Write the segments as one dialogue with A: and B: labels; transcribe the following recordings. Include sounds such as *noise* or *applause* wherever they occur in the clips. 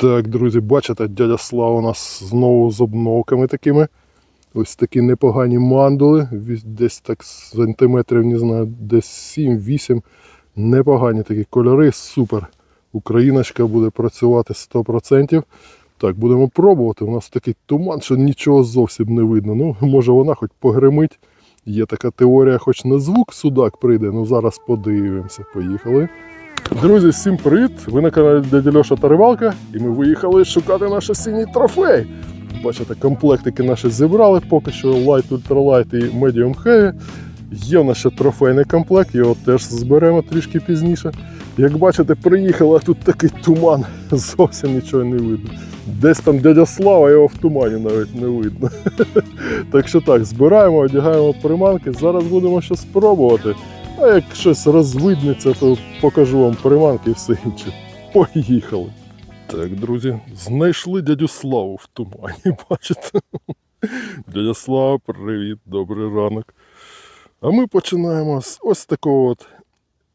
A: Так, друзі, бачите, дядя Слава у нас знову з обновками такими. Ось такі непогані мандули. Десь так сантиметрів, не знаю, десь 7-8. Непогані такі кольори, супер. Україночка буде працювати 100%. Так, будемо пробувати. У нас такий туман, що нічого зовсім не видно. Ну, може вона хоч погримить. Є така теорія, хоч на звук судак прийде. Ну зараз подивимося. Поїхали. Друзі, всім привіт! Ви на каналі Дядя Льоша та Рибалка, і ми виїхали шукати наш осінній трофей. Бачите, комплектики наші зібрали поки що Light, Ultralight і Medium Heavy. Є в нас ще трофейний комплект, його теж зберемо трішки пізніше. Як бачите, приїхали, а тут такий туман, *laughs* зовсім нічого не видно. Десь там дядя Слава, його в тумані навіть не видно. *laughs* Так що так, збираємо, одягаємо приманки. Зараз будемо ще спробувати. А як щось розвиднеться, то покажу вам приманки і все інше. Поїхали. Так, друзі, знайшли дядю Славу в тумані, *laughs* бачите? Дядя Слава, привіт, добрий ранок. А ми починаємо з ось такого от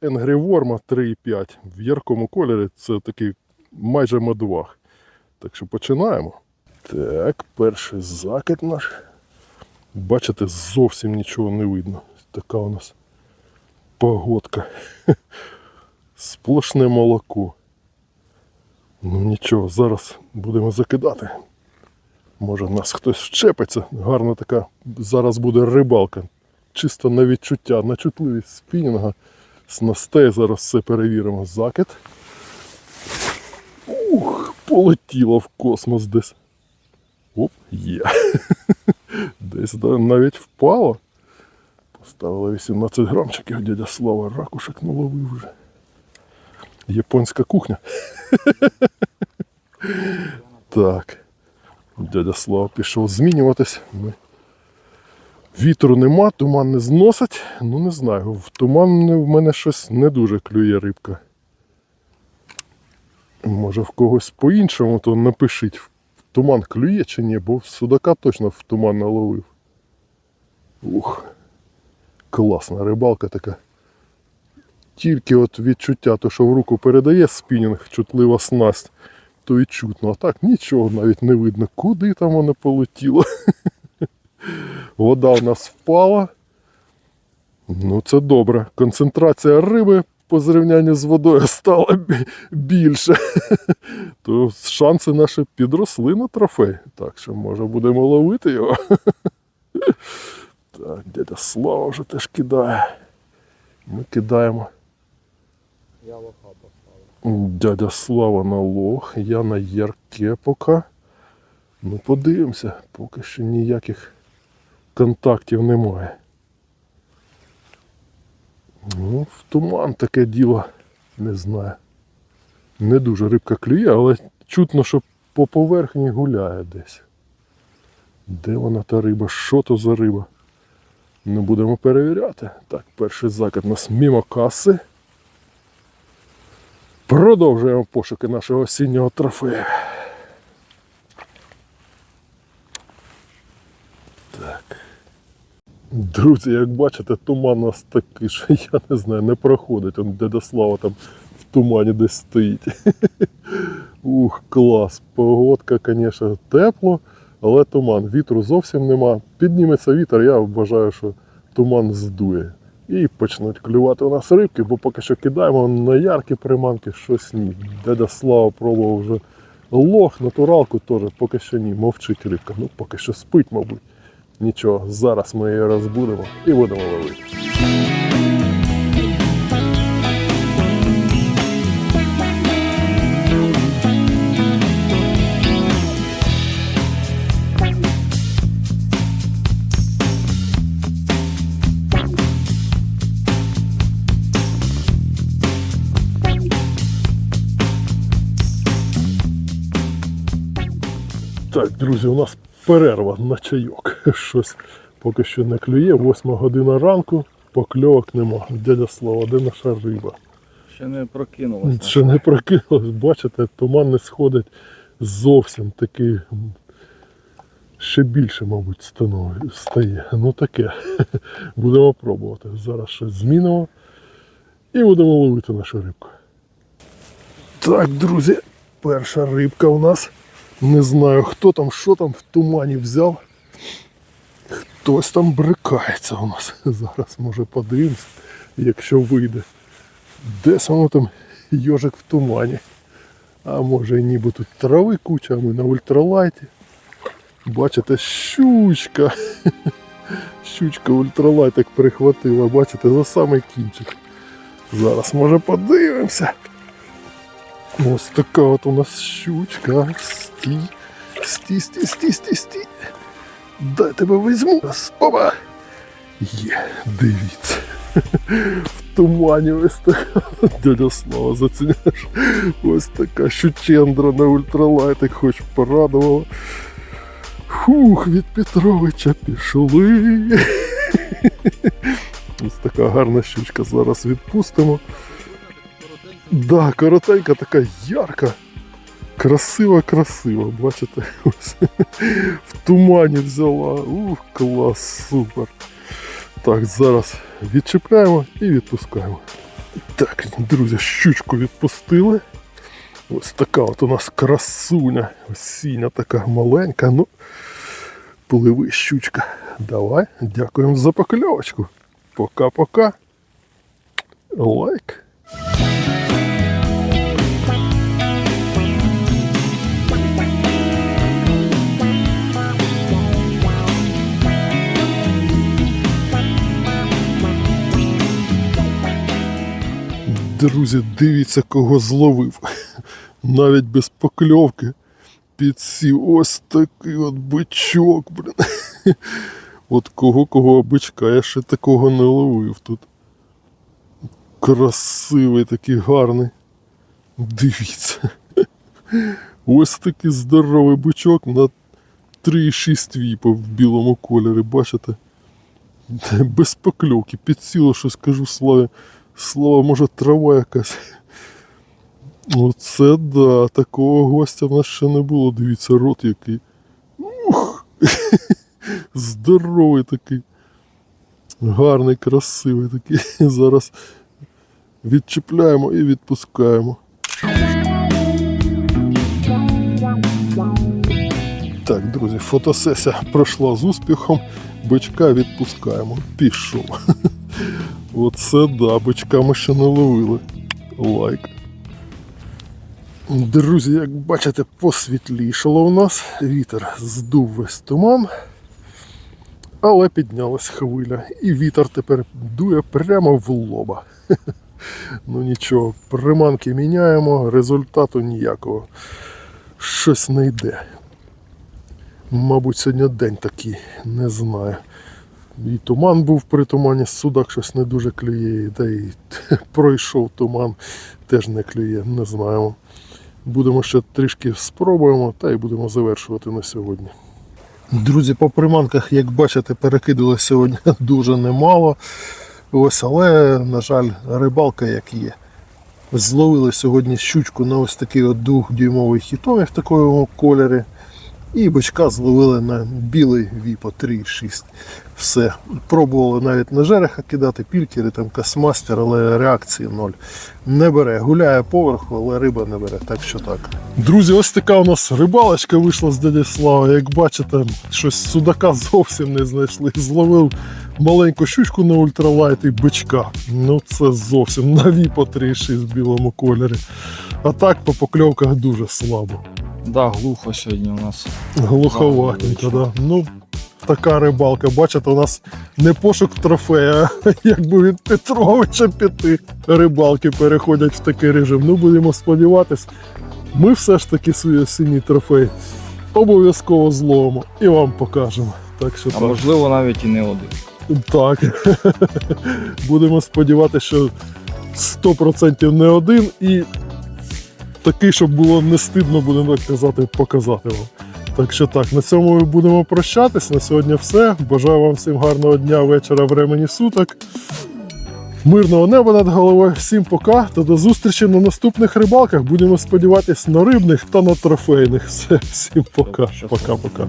A: Worm 3,5 в яркому кольорі. Це такий майже мадвах. Так що починаємо. Так, перший закид наш. Бачите, зовсім нічого не видно. Така у нас погодка. Сплошне молоко. Ну нічого, зараз будемо закидати. Може нас хтось вчепиться. Гарна така. Зараз буде рибалка. Чисто на відчуття, на чутливість спінінга. Снастей зараз все перевіримо. Закид. Ух, полетіло в космос десь. Оп, є. *laughs* Десь навіть впало. Поставили 18 грамчиків, дядя Слава ракушек наловив вже. Японська кухня. *laughs* так. Дядя Слава пішов змінюватись. Вітру нема, туман не зносить. Ну не знаю. В туман в мене щось не дуже клює рибка. Може в когось по-іншому, то напишіть, в туман клює чи ні, бо судака точно в туман наловив. Ух. Класна рибалка така. Тільки от відчуття, то що в руку передає спінінг, чутлива снасть, то і чутно. А так нічого навіть не видно, куди там воно полетіло. *laughs* Вода в нас впала. Ну це добре. Концентрація риби по зрівнянню з водою стала бі- більше. *laughs* То шанси наші підросли на трофей. Так що може будемо ловити його. *laughs* Дядя Слава вже теж кидає. Ми кидаємо.
B: Я лоха поставив.
A: Дядя Слава на лох, я на ярке поки. Ну, подивимося, поки що ніяких контактів немає. Ну, в туман таке діло, не знаю. Не дуже рибка клює, але чутно, що по поверхні гуляє десь. Де вона та риба? Що то за риба? Не будемо перевіряти. Так, перший закид у нас мімо каси. Продовжуємо пошуки нашого осіннього трофею. Так. Друзі, як бачите, туман у нас такий, що *laughs* я не знаю, не проходить. Он дядя Слава там в тумані десь стоїть. *laughs* Ух, клас. Погодка, звісно, тепло, але туман. Вітру зовсім нема. Підніметься вітер, я вважаю, що туман здує. І почнуть клювати у нас рибки, бо поки що кидаємо на яркі приманки, щось ні. Дядя Слава пробував вже лох, натуралку теж, поки що ні, мовчить рибка. Ну, поки що спить, мабуть. Нічого, зараз ми її розбудемо і будемо ловити. Так, друзі, у нас перерва на чайок. *laughs* Щось поки що не клює. Восьма година ранку, покльовок нема. Дядя Слава, де наша риба?
B: Ще не прокинулася.
A: Ще не прокинулось, бачите, туман не сходить зовсім такий. Ще більше, мабуть, становить, стає. Ну таке. *laughs* Будемо пробувати. Зараз щось змінимо і будемо ловити нашу рибку. Так, друзі, перша рибка у нас. Не знаю, хто там, що там в тумані взяв. Хтось там брикається у нас. *laughs* Зараз може подивимось, якщо вийде. Десь воно там йожик в тумані. А може ніби тут трави куча, а ми на ультралайті. Бачите, щучка. *laughs* Щучка ультралайтик прихватила, бачите, за самий кінчик. Зараз може подивимося. Ось така от у нас щучка. Стій. Стій, стій, стій, стій, стій. Дай тебе візьму. Опа! Є, дивіться. В тумані ось така. Дядя Слава, заціняєш. Ось така щучендра на ультралайтик, хоч порадувала. Фух, від Петровича пішли. Ось така гарна щучка. Зараз відпустимо. Да, коротенька, така ярка. Красива, бачите, *laughs* ось в тумані взяла. Ух, клас, супер. Так, зараз відчіпляємо і відпускаємо. Так, друзі, щучку відпустили. Ось така от у нас красуня. Осіння така маленька. Ну, пливи щучка. Давай, дякуємо за покльовочку. Пока-пока. Лайк. Друзі, дивіться, кого зловив. *laughs* Навіть без покльовки підсів ось такий от бичок, блін. *laughs* От кого кого бичка, я ще такого не ловив тут. Красивий такий гарний. Дивіться. Ось такий здоровий бичок на 3,6 віпа в білому кольорі, бачите? Без покльовки, підсіло щось кажу Славі. Слава, може трава якась. Оце да, такого гостя в нас ще не було. Дивіться, рот який. Ух! Здоровий такий. Гарний, красивий такий. Зараз відчіпляємо і відпускаємо. Так, друзі, фотосесія пройшла з успіхом. Бичка відпускаємо. Пішов. *laughs* Оце да, бичка ми ще не ловили. Лайк. Друзі, як бачите, посвітлішало у нас. Вітер здув весь туман. Але піднялась хвиля. І вітер тепер дує прямо в лоба. *laughs* Ну нічого, приманки міняємо, результату ніякого. Щось не йде. Мабуть, сьогодні день такий, не знаю. І туман був при тумані, судак щось не дуже клює, та й *laughs* пройшов туман, теж не клює, не знаємо. Будемо ще трішки спробуємо та й будемо завершувати на сьогодні. Друзі, по приманках, як бачите, перекидали сьогодні *laughs* дуже немало. Ось, але, на жаль, рибалка як є. Зловили сьогодні щучку на ось такий от двохдюймовий хітовий в такому кольорі. І бичка зловили на білий віпо 3,6. Все. Пробували навіть на жереха кидати, пількери, там касмастер, але реакції ноль. Не бере. Гуляє поверху, але риба не бере. Так що так. Друзі, ось така у нас рибалочка вийшла з дяді Слави. Як бачите, щось судака зовсім не знайшли. Зловив маленьку щучку на ультралайт і бичка. Ну це зовсім на віпо 3,6 в білому кольорі. А так по покльовках дуже слабо.
B: Да, глухо сьогодні у нас.
A: Глуховатенько, да. Ну, така рибалка. Бачите, у нас не пошук трофея, якби від Петровича піти. Рибалки переходять в такий режим. Ну, будемо сподіватись, ми все ж таки свій осінній трофей обов'язково зловимо і вам покажемо. Так що
B: А
A: так.
B: можливо навіть і не один.
A: Так. *laughs* Будемо сподіватися, що 100% не один і такий, щоб було не стидно, будемо так казати, показати вам. Так що так, на цьому ми будемо прощатись. На сьогодні все. Бажаю вам всім гарного дня, вечора, времені суток. Мирного неба над головою. Всім пока та до зустрічі на наступних рибалках. Будемо сподіватись на рибних та на трофейних. Все, всім пока. Пока-пока.